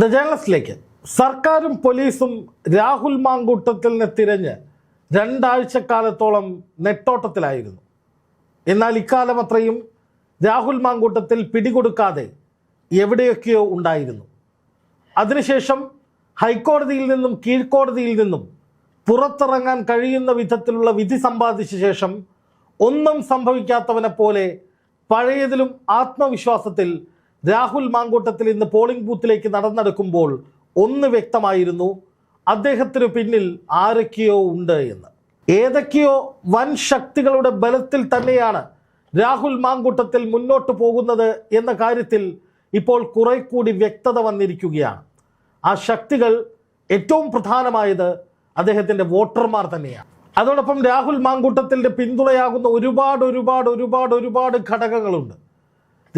The ജേണലിസ്റ്റിലേക്ക് സർക്കാരും പോലീസും രാഹുൽ മാങ്കൂട്ടത്തിനെ തിരഞ്ഞ് രണ്ടാഴ്ചക്കാലത്തോളം നെട്ടോട്ടത്തിലായിരുന്നു. എന്നാൽ ഇക്കാലം അത്രയും രാഹുൽ മാങ്കൂട്ടത്തിൽ പിടികൊടുക്കാതെ എവിടെയൊക്കെയോ ഉണ്ടായിരുന്നു. അതിനുശേഷം ഹൈക്കോടതിയിൽ നിന്നും കീഴ്ക്കോടതിയിൽ നിന്നും പുറത്തിറങ്ങാൻ കഴിയുന്ന വിധത്തിലുള്ള വിധി സമ്പാദിച്ച ശേഷം ഒന്നും സംഭവിക്കാത്തവനെ പോലെ പഴയതിലും ആത്മവിശ്വാസത്തിൽ രാഹുൽ മാങ്കൂട്ടത്തിൽ ഇന്ന് പോളിംഗ് ബൂത്തിലേക്ക് നടന്നെടുക്കുമ്പോൾ ഒന്ന് വ്യക്തമായിരുന്നു അദ്ദേഹത്തിന് പിന്നിൽ ആരൊക്കെയോ ഉണ്ട് എന്ന്. ഏതൊക്കെയോ വൻ ശക്തികളുടെ ബലത്തിൽ തന്നെയാണ് രാഹുൽ മാങ്കൂട്ടത്തിൽ മുന്നോട്ട് പോകുന്നത് എന്ന കാര്യത്തിൽ ഇപ്പോൾ കുറെ കൂടി വ്യക്തത വന്നിരിക്കുകയാണ്. ആ ശക്തികൾ ഏറ്റവും പ്രധാനമായത് അദ്ദേഹത്തിന്റെ വോട്ടർമാർ തന്നെയാണ്. അതോടൊപ്പം രാഹുൽ മാങ്കൂട്ടത്തിന്റെ പിന്തുണയാകുന്ന ഒരുപാട് ഒരുപാട് ഒരുപാട് ഒരുപാട് ഘടകങ്ങളുണ്ട്.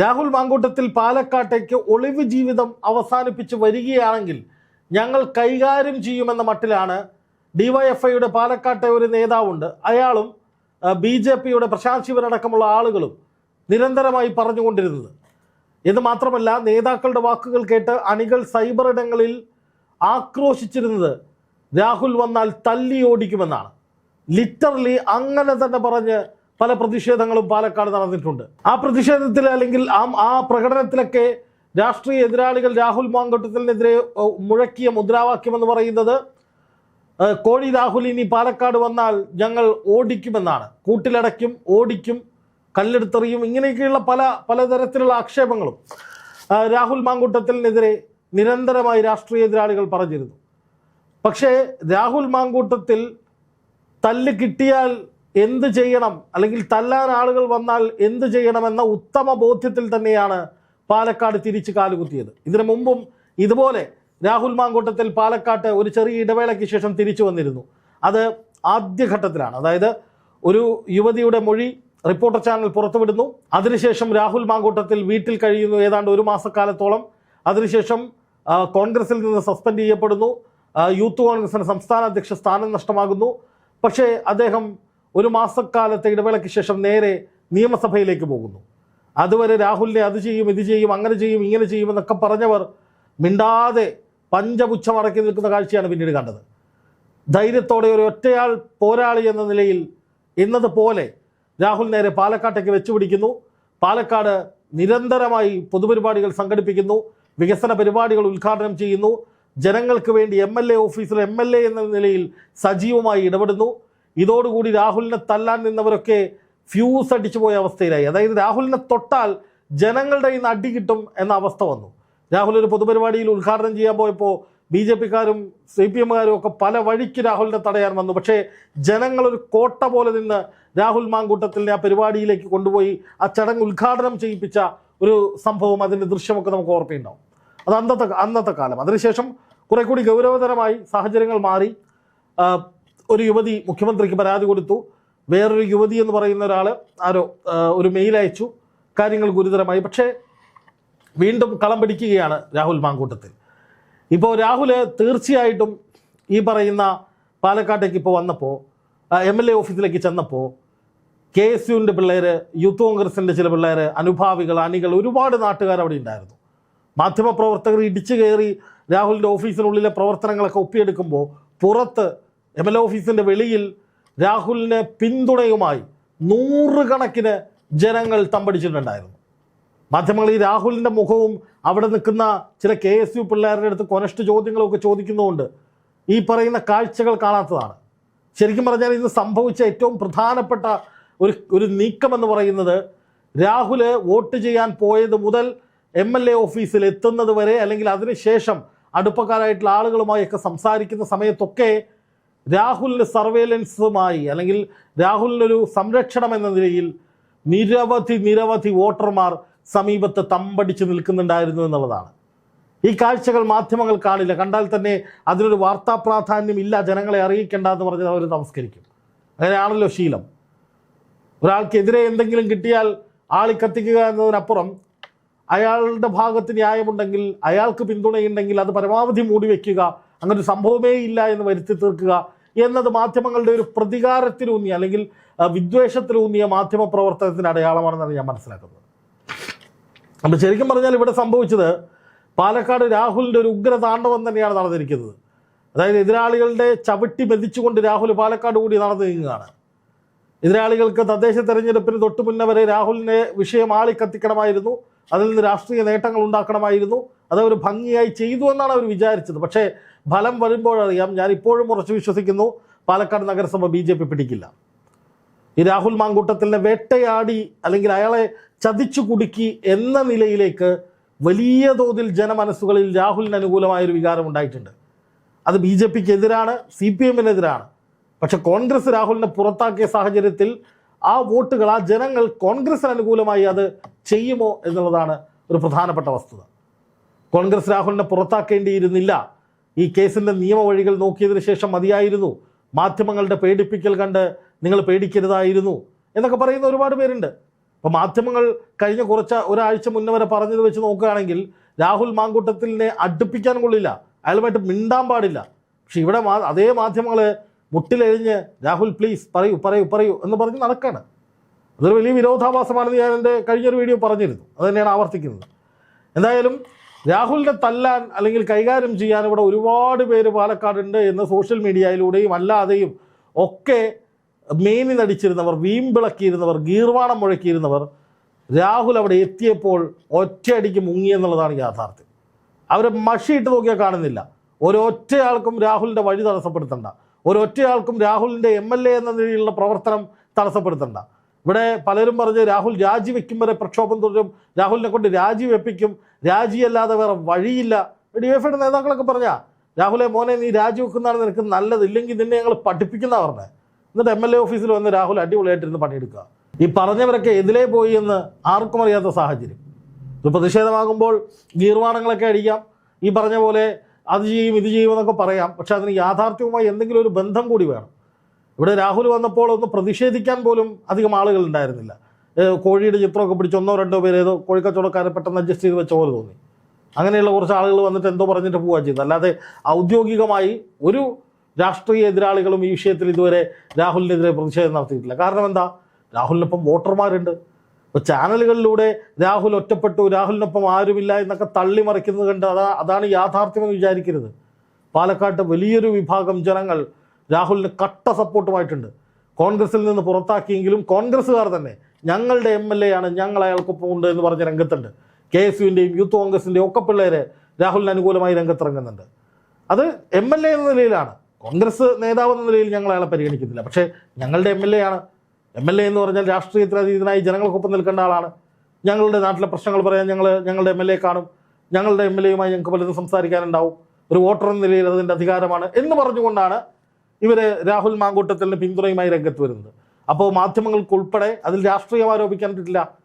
രാഹുൽ മാങ്കൂട്ടത്തിൽ പാലക്കാട്ടേക്ക് ഒളിവ് ജീവിതം അവസാനിപ്പിച്ച് വരികയാണെങ്കിൽ ഞങ്ങൾ കൈകാര്യം ചെയ്യുമെന്ന മട്ടിലാണ് ഡിവൈഎഫ്ഐയുടെ പാലക്കാട്ടെ ഒരു നേതാവുണ്ട്. അയാളും ബി ജെ പിയുടെ പ്രശാന്ത് ശിവനടക്കമുള്ള ആളുകളും നിരന്തരമായി പറഞ്ഞുകൊണ്ടിരുന്നത്. ഇത് മാത്രമല്ല നേതാക്കളുടെ വാക്കുകൾ കേട്ട് അണികൾ സൈബർ ഇടങ്ങളിൽ ആക്രോശിച്ചിരുന്നത് രാഹുൽ വന്നാൽ തല്ലി ഓടിക്കുമെന്നാണ് ലിറ്ററലി അങ്ങനെ തന്നെ പറഞ്ഞ് പല പ്രതിഷേധങ്ങളും പാലക്കാട് നടന്നിട്ടുണ്ട്. ആ പ്രതിഷേധത്തിൽ അല്ലെങ്കിൽ ആ ആ പ്രകടനത്തിലൊക്കെ രാഷ്ട്രീയ എതിരാളികൾ രാഹുൽ മാങ്കോട്ടത്തിനെതിരെ മുഴക്കിയ മുദ്രാവാക്യം എന്ന് പറയുന്നത് കോഴി രാഹുൽ ഇനി പാലക്കാട് വന്നാൽ ഞങ്ങൾ ഓടിക്കുമെന്നാണ്. കൂട്ടിലടയ്ക്കും ഓടിക്കും കല്ലെടുത്തെറിയും ഇങ്ങനെയൊക്കെയുള്ള പല പലതരത്തിലുള്ള ആക്ഷേപങ്ങളും രാഹുൽ മാങ്കൂട്ടത്തിനെതിരെ നിരന്തരമായി രാഷ്ട്രീയ എതിരാളികൾ പറഞ്ഞിരുന്നു. പക്ഷേ രാഹുൽ മാങ്കൂട്ടത്തിൽ തല്ല് കിട്ടിയാൽ എന്ത് ചെയ്യണം? അല്ലെങ്കിൽ തല്ലാൻ ആളുകൾ വന്നാൽ എന്ത് ചെയ്യണമെന്ന ഉത്തമ ബോധ്യത്തിൽ തന്നെയാണ് പാലക്കാട് തിരിച്ച് കാലുകുത്തിയത്. ഇതിനു മുമ്പും ഇതുപോലെ രാഹുൽ മാങ്കൂട്ടത്തിൽ പാലക്കാട്ട് ഒരു ചെറിയ ഇടവേളയ്ക്ക് ശേഷം തിരിച്ചു വന്നിരുന്നു. അത് ആദ്യഘട്ടത്തിലാണ്. അതായത് ഒരു യുവതിയുടെ മൊഴി റിപ്പോർട്ടർ ചാനൽ പുറത്തുവിടുന്നു. അതിനുശേഷം രാഹുൽ മാങ്കൂട്ടത്തിൽ വീട്ടിൽ കഴിയുന്നു ഏതാണ്ട് ഒരു മാസക്കാലത്തോളം. അതിനുശേഷം കോൺഗ്രസിൽ നിന്ന് സസ്പെൻഡ് ചെയ്യപ്പെടുന്നു. യൂത്ത് കോൺഗ്രസിന് സംസ്ഥാന അധ്യക്ഷ സ്ഥാനം നഷ്ടമാകുന്നു. പക്ഷേ അദ്ദേഹം ഒരു മാസക്കാലത്തെ ഇടവേളയ്ക്ക് ശേഷം നേരെ നിയമസഭയിലേക്ക് പോകുന്നു. അതുവരെ രാഹുലിനെ അത് ചെയ്യും ഇത് ചെയ്യും അങ്ങനെ ചെയ്യും ഇങ്ങനെ ചെയ്യും എന്നൊക്കെ പറഞ്ഞവർ മിണ്ടാതെ പഞ്ചപുച്ഛം അടക്കി നിൽക്കുന്ന കാഴ്ചയാണ് പിന്നീട് കണ്ടത്. ധൈര്യത്തോടെ ഒരു ഒറ്റയാൾ പോരാളി എന്ന നിലയിൽ ഇന്നതുപോലെ രാഹുൽ നേരെ പാലക്കാട്ടേക്ക് വെച്ചുപിടിക്കുന്നു പാലക്കാട് നിരന്തരമായി പൊതുപരിപാടികൾ സംഘടിപ്പിക്കുന്നു വികസന പരിപാടികൾ ഉദ്ഘാടനം ചെയ്യുന്നു. ജനങ്ങൾക്ക് വേണ്ടി എം എൽ എ ഓഫീസിൽ എം എൽ എ എന്ന നിലയിൽ സജീവമായി ഇടപെടുന്നു. ഇതോടുകൂടി രാഹുലിനെ തല്ലാൻ നിന്നവരൊക്കെ ഫ്യൂസ് അടിച്ചു പോയ അവസ്ഥയിലായി. അതായത് രാഹുലിനെ തൊട്ടാൽ ജനങ്ങളുടെ നിന്ന് അടി കിട്ടും എന്ന അവസ്ഥ വന്നു. രാഹുൽ ഒരു പൊതുപരിപാടിയിൽ ഉദ്ഘാടനം ചെയ്യാൻ പോയപ്പോൾ ബി ജെ പിക്കാരും സി പി എമ്മുകാരും ഒക്കെ പല വഴിക്ക് രാഹുലിനെ തടയാൻ വന്നു. പക്ഷേ ജനങ്ങളൊരു കോട്ട പോലെ നിന്ന് രാഹുൽ മാങ്കൂട്ടത്തിന്റെ ആ പരിപാടിയിലേക്ക് കൊണ്ടുപോയി ആ ചടങ്ങ് ഉദ്ഘാടനം ചെയ്യിപ്പിച്ച ഒരു സംഭവം അതിന്റെ ദൃശ്യമൊക്കെ നമുക്ക് ഓർമ്മയുണ്ടാവും. അത് അന്നത്തെ അന്നത്തെ കാലം. അതിനുശേഷം കുറെ കൂടി ഗൗരവതരമായി സാഹചര്യങ്ങൾ മാറി. ഒരു യുവതി മുഖ്യമന്ത്രിക്ക് പരാതി കൊടുത്തു. വേറൊരു യുവതി എന്ന് പറയുന്ന ഒരാൾ ആരോ ഒരു മെയിൽ അയച്ചു. കാര്യങ്ങൾ ഗുരുതരമായി. പക്ഷേ വീണ്ടും കളം പിടിക്കുകയാണ് രാഹുൽ മാങ്കൂട്ടത്തിൽ. ഇപ്പോൾ രാഹുൽ തീർച്ചയായിട്ടും ഈ പറയുന്ന പാലക്കാട്ടേക്ക് ഇപ്പോൾ വന്നപ്പോൾ എം എൽ എ ഓഫീസിലേക്ക് ചെന്നപ്പോൾ കെ എസ് യുവിന്റെ പിള്ളേർ യൂത്ത് കോൺഗ്രസിന്റെ ചില പിള്ളേർ അനുഭാവികൾ അണികൾ ഒരുപാട് നാട്ടുകാർ അവിടെ ഉണ്ടായിരുന്നു. മാധ്യമപ്രവർത്തകർ ഇടിച്ചു കയറി രാഹുലിന്റെ ഓഫീസിനുള്ളിലെ പ്രവർത്തനങ്ങളൊക്കെ ഒപ്പിയെടുക്കുമ്പോൾ പുറത്ത് എം എൽ എ ഓഫീസിന്റെ വെളിയിൽ രാഹുലിനെ പിന്തുണയുമായി നൂറുകണക്കിന് ജനങ്ങൾ തമ്പടിച്ചിട്ടുണ്ടായിരുന്നു. മാധ്യമങ്ങൾ ഈ രാഹുലിന്റെ മുഖവും അവിടെ നിൽക്കുന്ന ചില കെ എസ് യു പിള്ളേരുടെ അടുത്ത് കൊനഷ്ട ചോദ്യങ്ങളൊക്കെ ചോദിക്കുന്നതുകൊണ്ട് ഈ പറയുന്ന കാഴ്ചകൾ കാണാത്തതാണ്. ശരിക്കും പറഞ്ഞാൽ ഇന്ന് സംഭവിച്ച ഏറ്റവും പ്രധാനപ്പെട്ട ഒരു ഒരു നീക്കമെന്ന് പറയുന്നത് രാഹുൽ വോട്ട് ചെയ്യാൻ പോയത് മുതൽ എം എൽ എ ഓഫീസിൽ എത്തുന്നത് വരെ അല്ലെങ്കിൽ അതിനുശേഷം അടുപ്പക്കാരായിട്ടുള്ള ആളുകളുമായൊക്കെ സംസാരിക്കുന്ന സമയത്തൊക്കെ രാഹുലിന് സർവേലൻസുമായി അല്ലെങ്കിൽ രാഹുലിനൊരു സംരക്ഷണം എന്ന നിലയിൽ നിരവധി നിരവധി വോട്ടർമാർ സമീപത്ത് തമ്പടിച്ച് നിൽക്കുന്നുണ്ടായിരുന്നു എന്നുള്ളതാണ്. ഈ കാഴ്ചകൾ മാധ്യമങ്ങൾ കാണില്ല. കണ്ടാൽ തന്നെ അതിനൊരു വാർത്താ പ്രാധാന്യം ഇല്ല ജനങ്ങളെ അറിയിക്കേണ്ട എന്ന് പറഞ്ഞാൽ അവർ നമസ്കരിക്കും. അങ്ങനെയാണല്ലോ ശീലം. ഒരാൾക്കെതിരെ എന്തെങ്കിലും കിട്ടിയാൽ ആളി കത്തിക്കുക എന്നതിനപ്പുറം അയാളുടെ ഭാഗത്ത് ന്യായമുണ്ടെങ്കിൽ അയാൾക്ക് പിന്തുണയുണ്ടെങ്കിൽ അത് പരമാവധി മൂടി വയ്ക്കുക അങ്ങനെ ഒരു സംഭവമേ ഇല്ല എന്ന് വരുത്തി തീർക്കുക എന്നത് മാധ്യമങ്ങളുടെ ഒരു പ്രതികാരത്തിലൂന്നിയ അല്ലെങ്കിൽ വിദ്വേഷത്തിലൂന്നിയ മാധ്യമ പ്രവർത്തനത്തിന്റെ അടയാളമാണെന്നാണ് ഞാൻ മനസ്സിലാക്കുന്നത്. അപ്പോൾ ശരിക്കും പറഞ്ഞാൽ ഇവിടെ സംഭവിച്ചത് പാലക്കാട് രാഹുലിന്റെ ഒരു ഉഗ്ര താണ്ഡവം തന്നെയാണ് നടന്നിരിക്കുന്നത്. അതായത് എതിരാളികളുടെ ചവിട്ടി മെതിച്ചുകൊണ്ട് രാഹുൽ പാലക്കാട് കൂടി നടന്നു നീങ്ങുകയാണ്. എതിരാളികൾക്ക് തദ്ദേശ തെരഞ്ഞെടുപ്പിന് തൊട്ടു മുന്നേ വരെ രാഹുലിനെ വിഷയം ആളിക്കത്തിക്കണമായിരുന്നു. അതിൽ നിന്ന് രാഷ്ട്രീയ നേട്ടങ്ങൾ ഉണ്ടാക്കണമായിരുന്നു. അതവർ ഭംഗിയായി ചെയ്തു എന്നാണ് അവർ വിചാരിച്ചത്. പക്ഷേ ഫലം വരുമ്പോഴറിയാം ഞാൻ ഇപ്പോഴും ഉറച്ചു വിശ്വസിക്കുന്നു. പാലക്കാട് നഗരസഭ ബി ജെ പി പിടിക്കില്ല. ഈ രാഹുൽ മാങ്കൂട്ടത്തിലെ വേട്ടയാടി അല്ലെങ്കിൽ അയാളെ ചതിച്ചു കുടുക്കി എന്ന നിലയിലേക്ക് വലിയ തോതിൽ ജനമനസ്സുകളിൽ രാഹുലിന് അനുകൂലമായൊരു വികാരം ഉണ്ടായിട്ടുണ്ട്. അത് ബി ജെ പിക്ക് എതിരാണ് സി പി എമ്മിനെതിരാണ്. പക്ഷെ കോൺഗ്രസ് രാഹുലിനെ പുറത്താക്കിയ സാഹചര്യത്തിൽ ആ വോട്ടുകൾ ആ ജനങ്ങൾ കോൺഗ്രസിന് അനുകൂലമായി അത് ചെയ്യുമോ എന്നുള്ളതാണ് ഒരു പ്രധാനപ്പെട്ട വസ്തുത. കോൺഗ്രസ് രാഹുലിനെ പുറത്താക്കേണ്ടിയിരുന്നില്ല. ഈ കേസിന്റെ നിയമവഴികൾ നോക്കിയതിന് ശേഷം മതിയായിരുന്നു. മാധ്യമങ്ങളുടെ പേടിപ്പിക്കൽ കണ്ട് നിങ്ങൾ പേടിക്കരുതായിരുന്നു എന്നൊക്കെ പറയുന്ന ഒരുപാട് പേരുണ്ട്. അപ്പോൾ മാധ്യമങ്ങൾ കഴിഞ്ഞ കുറച്ച് ഒരാഴ്ച മുന്നേ വരെ പറഞ്ഞത് വെച്ച് നോക്കുകയാണെങ്കിൽ രാഹുൽ മാങ്കൂട്ടത്തിനെ അടുപ്പിക്കാൻ കൊള്ളില്ല. അയാളുമായിട്ട് മിണ്ടാൻ പാടില്ല. പക്ഷെ ഇവിടെ അതേ മാധ്യമങ്ങൾ മുട്ടിലെഴിഞ്ഞ് രാഹുൽ പ്ലീസ് പറയൂ പറയൂ പറയൂ എന്ന് പറഞ്ഞ് നടക്കുകയാണ് അതൊരു വലിയ വിരോധാഭാസമാണെന്ന് ഞാൻ എന്റെ കഴിഞ്ഞൊരു വീഡിയോ പറഞ്ഞിരുന്നു. അത് തന്നെയാണ് ആവർത്തിക്കുന്നത്. എന്തായാലും രാഹുലിനെ തല്ലാൻ അല്ലെങ്കിൽ കൈകാര്യം ചെയ്യാൻ ഇവിടെ ഒരുപാട് പേര് പാലക്കാടുണ്ട് എന്ന് സോഷ്യൽ മീഡിയയിലൂടെയും അല്ലാതെയും ഒക്കെ മേനി നടിച്ചിരുന്നവർ വീമ്പിളക്കിയിരുന്നവർ ഗീർവാണം മുഴക്കിയിരുന്നവർ രാഹുൽ അവിടെ എത്തിയപ്പോൾ ഒറ്റയടിക്ക് മുങ്ങി എന്നുള്ളതാണ് യാഥാർത്ഥ്യം. അവരെ മഷിയിട്ട് നോക്കിയാൽ കാണുന്നില്ല. ഒരൊറ്റയാൾക്കും രാഹുലിന്റെ വഴി തടസ്സപ്പെടുത്തണ്ട. ഒരൊറ്റയാൾക്കും രാഹുലിന്റെ എം എൽ എ എന്ന നിലയിലുള്ള പ്രവർത്തനം തടസ്സപ്പെടുത്തണ്ട. ഇവിടെ പലരും പറഞ്ഞ് രാഹുൽ രാജിവെക്കും വരെ പ്രക്ഷോഭം തുടരും. രാഹുലിനെ കൊണ്ട് രാജിവെപ്പിക്കും രാജിയല്ലാതെ വേറെ വഴിയില്ല. ഡി എഫ് ഐയുടെ നേതാക്കളൊക്കെ പറഞ്ഞാ രാഹുലെ മോനെ നീ രാജിവെക്കുന്നതാണ് നിനക്ക് നല്ലത്. ഇല്ലെങ്കിൽ നിന്നെ ഞങ്ങൾ പഠിപ്പിക്കുന്ന പറഞ്ഞത് എന്നിട്ട് എം എൽ എ ഓഫീസിൽ വന്ന് രാഹുൽ അടിപൊളിയായിട്ടിരുന്ന് പണിയെടുക്കുക. ഈ പറഞ്ഞവരൊക്കെ എതിലേ പോയി എന്ന് ആർക്കും അറിയാത്ത സാഹചര്യം. ഇത് പ്രതിഷേധമാകുമ്പോൾ ഗീർവാണങ്ങളൊക്കെ അടിക്കാം ഈ പറഞ്ഞ പോലെ അത് ചെയ്യും ഇത് ചെയ്യും എന്നൊക്കെ പറയാം. പക്ഷെ അതിന് യാഥാർത്ഥ്യവുമായി എന്തെങ്കിലും ഒരു ബന്ധം കൂടി വേണം. ഇവിടെ രാഹുൽ വന്നപ്പോൾ ഒന്ന് പ്രതിഷേധിക്കാൻ പോലും അധികം ആളുകൾ ഉണ്ടായിരുന്നില്ല. കോഴിയുടെ ചിത്രമൊക്കെ പിടിച്ച് ഒന്നോ രണ്ടോ പേര് ഏതോ കോഴിക്കച്ചവടക്കാരെ പെട്ടെന്ന് അഡ്ജസ്റ്റ് ചെയ്ത് വെച്ച പോലെ തോന്നി. അങ്ങനെയുള്ള കുറച്ച് ആളുകൾ വന്നിട്ട് എന്തോ പറഞ്ഞിട്ട് പോവുക ചെയ്തത്. അല്ലാതെ ഔദ്യോഗികമായി ഒരു രാഷ്ട്രീയ എതിരാളികളും ഈ വിഷയത്തിൽ ഇതുവരെ രാഹുലിനെതിരെ പ്രതിഷേധം നടത്തിയിട്ടില്ല. കാരണം എന്താ? രാഹുലിനൊപ്പം വോട്ടർമാരുണ്ട്. ഇപ്പോൾ ചാനലുകളിലൂടെ രാഹുൽ ഒറ്റപ്പെട്ടു രാഹുലിനൊപ്പം ആരുമില്ല എന്നൊക്കെ തള്ളിമറിക്കുന്നത് കണ്ട് അതാ അതാണ് യാഥാർത്ഥ്യമെന്ന് വിചാരിക്കരുത്. പാലക്കാട്ട് വലിയൊരു വിഭാഗം ജനങ്ങൾ രാഹുലിന് കട്ട സപ്പോർട്ടുമായിട്ടുണ്ട്. കോൺഗ്രസിൽ നിന്ന് പുറത്താക്കിയെങ്കിലും കോൺഗ്രസ്സുകാർ തന്നെ ഞങ്ങളുടെ എം എൽ എ ആണ് ഞങ്ങൾ അയാൾക്കൊപ്പം ഉണ്ട് എന്ന് പറഞ്ഞ രംഗത്തുണ്ട്. കെ എസ് യുവിന്റെയും യൂത്ത് കോൺഗ്രസിന്റെയും ഒക്കെ പിള്ളേര് രാഹുലിന് അനുകൂലമായി രംഗത്തിറങ്ങുന്നുണ്ട്. അത് എം എൽ എ എന്ന നിലയിലാണ്. കോൺഗ്രസ് നേതാവ് എന്ന നിലയിൽ ഞങ്ങൾ അയാളെ പരിഗണിക്കുന്നില്ല. പക്ഷേ ഞങ്ങളുടെ എം എൽ എ ആണ്. എം എൽ എ എന്ന് പറഞ്ഞാൽ രാഷ്ട്രീയത്തിൽ അതീതനായി ജനങ്ങൾക്കൊപ്പം നിൽക്കേണ്ട ആളാണ്. ഞങ്ങളുടെ നാട്ടിലെ പ്രശ്നങ്ങൾ പറയാൻ ഞങ്ങൾ ഞങ്ങളുടെ എം എൽ എ കാണും. ഞങ്ങളുടെ എം എൽ എയുമായി ഞങ്ങൾക്ക് പലതും സംസാരിക്കാനുണ്ടാവും. ഒരു വോട്ടർ എന്ന നിലയിൽ അതിന്റെ അധികാരമാണ് എന്ന് പറഞ്ഞുകൊണ്ടാണ് ഇവർ രാഹുൽ മാങ്കൂട്ടത്തിന് പിന്തുണയുമായി രംഗത്ത് വരുന്നത്. അപ്പോൾ മാധ്യമങ്ങൾക്ക് ഉൾപ്പെടെ അതിൽ രാഷ്ട്രീയം ആരോപിക്കാൻ പറ്റില്ല.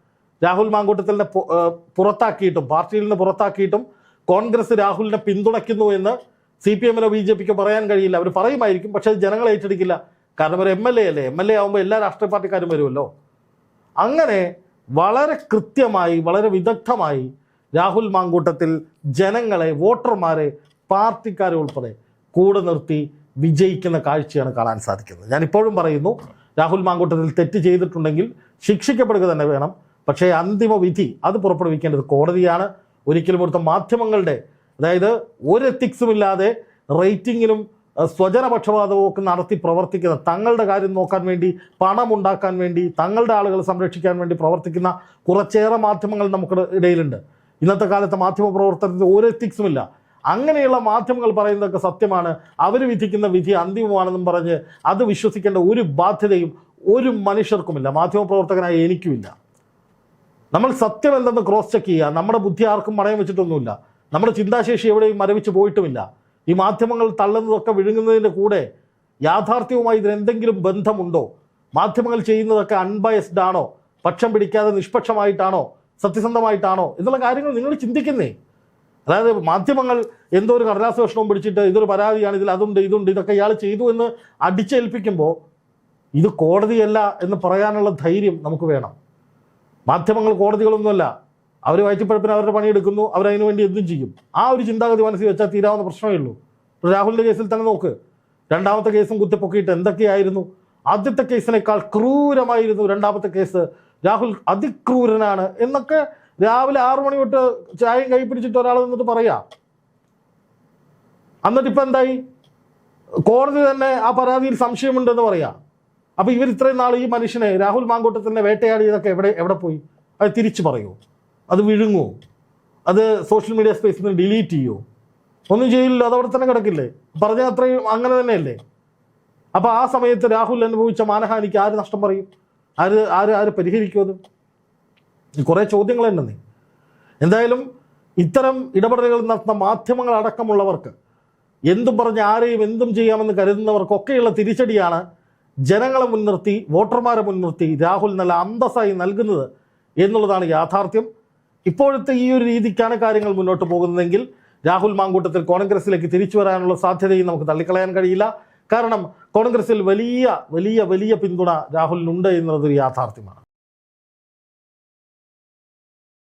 രാഹുൽ മാങ്കൂട്ടത്തിനെ പു- പുറത്താക്കിയിട്ടും പാർട്ടിയിൽ നിന്ന് പുറത്താക്കിയിട്ടും കോൺഗ്രസ് രാഹുലിനെ പിന്തുണയ്ക്കുന്നു എന്ന് സി പി എമ്മിനോ ബി ജെ പിക്കോ പറയാൻ കഴിയില്ല. അവർ പറയുമായിരിക്കും പക്ഷേ അത് ജനങ്ങൾ ഏറ്റെടുക്കില്ല. കാരണം ഒരു എം എൽ എ അല്ലേ? എം എൽ എ ആകുമ്പോൾ എല്ലാ രാഷ്ട്രീയ പാർട്ടിക്കാരും വരുമല്ലോ. അങ്ങനെ വളരെ കൃത്യമായി വളരെ വിദഗ്ധമായി രാഹുൽ മാങ്കൂട്ടത്തിൽ ജനങ്ങളെ വോട്ടർമാരെ പാർട്ടിക്കാരെ ഉൾപ്പെടെ കൂടെ നിർത്തി വിജയിക്കുന്ന കാഴ്ചയാണ് കാണാൻ സാധിക്കുന്നത്. ഞാൻ ഇപ്പോഴും പറയുന്നു രാഹുൽ മാങ്കൂട്ടത്തിൽ തെറ്റ് ചെയ്തിട്ടുണ്ടെങ്കിൽ ശിക്ഷിക്കപ്പെടുക തന്നെ വേണം. പക്ഷേ അന്തിമ വിധി അത് പുറപ്പെടുവിക്കേണ്ടത് കോടതിയാണ്. ഒരിക്കലും ഇവിടുത്തെ മാധ്യമങ്ങളുടെ അതായത് ഒരു എത്തിക്സും ഇല്ലാതെ റേറ്റിങ്ങിനും അഹ് സ്വജനപക്ഷപാതവും ഒക്കെ നടത്തി പ്രവർത്തിക്കുന്ന തങ്ങളുടെ കാര്യം നോക്കാൻ വേണ്ടി പണം ഉണ്ടാക്കാൻ വേണ്ടി തങ്ങളുടെ ആളുകളെ സംരക്ഷിക്കാൻ വേണ്ടി പ്രവർത്തിക്കുന്ന കുറച്ചേറെ മാധ്യമങ്ങൾ നമുക്ക് ഇടയിലുണ്ട്. ഇന്നത്തെ കാലത്തെ മാധ്യമ പ്രവർത്തനത്തിൽ ഒരു എത്തിക്സും ഇല്ല. അങ്ങനെയുള്ള മാധ്യമങ്ങൾ പറയുന്നതൊക്കെ സത്യമാണ്. അവർ വിധിക്കുന്ന വിധി അന്തിമമാണെന്നും പറഞ്ഞ് അത് വിശ്വസിക്കേണ്ട ഒരു ബാധ്യതയും ഒരു മനുഷ്യർക്കുമില്ല. മാധ്യമ പ്രവർത്തകനായ എനിക്കുമില്ല. നമ്മൾ സത്യം എന്തെന്ന് ക്രോസ് ചെക്ക് ചെയ്യുക. നമ്മുടെ ബുദ്ധി ആർക്കും മറയം വെച്ചിട്ടൊന്നുമില്ല. നമ്മുടെ ചിന്താശേഷി എവിടെയും മരവിച്ച് പോയിട്ടുമില്ല. ഈ മാധ്യമങ്ങൾ തള്ളുന്നതൊക്കെ വിഴുങ്ങുന്നതിന്റെ കൂടെ യാഥാർത്ഥ്യവുമായി ഇതിനെന്തെങ്കിലും ബന്ധമുണ്ടോ? മാധ്യമങ്ങൾ ചെയ്യുന്നതൊക്കെ അൺബയസ്ഡ് ആണോ പക്ഷം പിടിക്കാതെ നിഷ്പക്ഷമായിട്ടാണോ? സത്യസന്ധമായിട്ടാണോ? എന്നുള്ള കാര്യങ്ങൾ നിങ്ങൾ ചിന്തിക്കുന്നേ. അതായത് മാധ്യമങ്ങൾ എന്തോ ഒരു കടലാസ് കഷ്ണവും പിടിച്ചിട്ട് ഇതൊരു പരാതിയാണ് ഇതിൽ അതുണ്ട് ഇതുണ്ട് ഇതൊക്കെ ഇയാൾ ചെയ്തു എന്ന് അടിച്ചേൽപ്പിക്കുമ്പോൾ ഇത് കോടതിയല്ല എന്ന് പറയാനുള്ള ധൈര്യം നമുക്ക് വേണം. മാധ്യമങ്ങൾ കോടതികളൊന്നുമല്ല. അവർ വയറ്റിപ്പഴപ്പിന് അവരുടെ പണിയെടുക്കുന്നു അവരതിനു വേണ്ടി എന്തും ചെയ്യും. ആ ഒരു ചിന്താഗതി മനസ്സിൽ വെച്ചാൽ തീരാവുന്ന പ്രശ്നമേ ഉള്ളൂ. രാഹുലിന്റെ കേസിൽ തന്നെ നോക്ക്. രണ്ടാമത്തെ കേസും കുത്തിപ്പൊക്കിയിട്ട് എന്തൊക്കെയായിരുന്നു? ആദ്യത്തെ കേസിനേക്കാൾ ക്രൂരമായിരുന്നു രണ്ടാമത്തെ കേസ്. രാഹുൽ അതിക്രൂരനാണ് എന്നൊക്കെ രാവിലെ ആറു മണി തൊട്ട് ചായയും കൈ പിടിച്ചിട്ട് ഒരാൾ നിന്നിട്ട് പറയാ. എന്നിട്ട് ഇപ്പൊ എന്തായി? കോടതി തന്നെ ആ പരാതിയിൽ സംശയമുണ്ടെന്ന് പറയാ. അപ്പൊ ഇവർ ഇത്രയും നാൾ ഈ മനുഷ്യനെ രാഹുൽ മാങ്കൂട്ടത്തിനെ വേട്ടയാടിയതൊക്കെ എവിടെ എവിടെ പോയി? അത് തിരിച്ചു പറയുമോ അത് വിഴുങ്ങുമോ അത് സോഷ്യൽ മീഡിയ സ്പേസിൽ നിന്ന് ഡിലീറ്റ് ചെയ്യുമോ ഒന്നും ചെയ്യില്ലല്ലോ അതവിടെ തന്നെ കിടക്കില്ലേ? പറഞ്ഞ അത്രയും അങ്ങനെ തന്നെയല്ലേ? അപ്പൊ ആ സമയത്ത് രാഹുൽ അനുഭവിച്ച മാനഹാനിക്ക് ആര് നഷ്ടം പറയും? ആര് ആര് ആര് പരിഹരിക്കും അത്? കുറേ ചോദ്യങ്ങൾ തന്നെ എന്തായാലും ഇത്തരം ഇടപെടലുകൾ നടത്തുന്ന മാധ്യമങ്ങൾ അടക്കമുള്ളവർക്ക് എന്തും പറഞ്ഞ് ആരെയും എന്തും ചെയ്യാമെന്ന് കരുതുന്നവർക്കൊക്കെയുള്ള തിരിച്ചടിയാണ് ജനങ്ങളെ മുൻനിർത്തി വോട്ടർമാരെ മുൻനിർത്തി രാഹുൽ നല്ല അന്തസ്സായി നൽകുന്നത് എന്നുള്ളതാണ് യാഥാർത്ഥ്യം. ഇപ്പോഴത്തെ ഈ ഒരു രീതിക്കാണ് കാര്യങ്ങൾ മുന്നോട്ട് പോകുന്നതെങ്കിൽ രാഹുൽ മാങ്കൂട്ടത്തിൽ കോൺഗ്രസിലേക്ക് തിരിച്ചു വരാനുള്ള സാധ്യതയും നമുക്ക് തള്ളിക്കളയാൻ കഴിയില്ല. കാരണം കോൺഗ്രസിൽ വലിയ വലിയ വലിയ പിന്തുണ രാഹുലിനുണ്ട് എന്നുള്ളതൊരു യാഥാർത്ഥ്യമാണ്.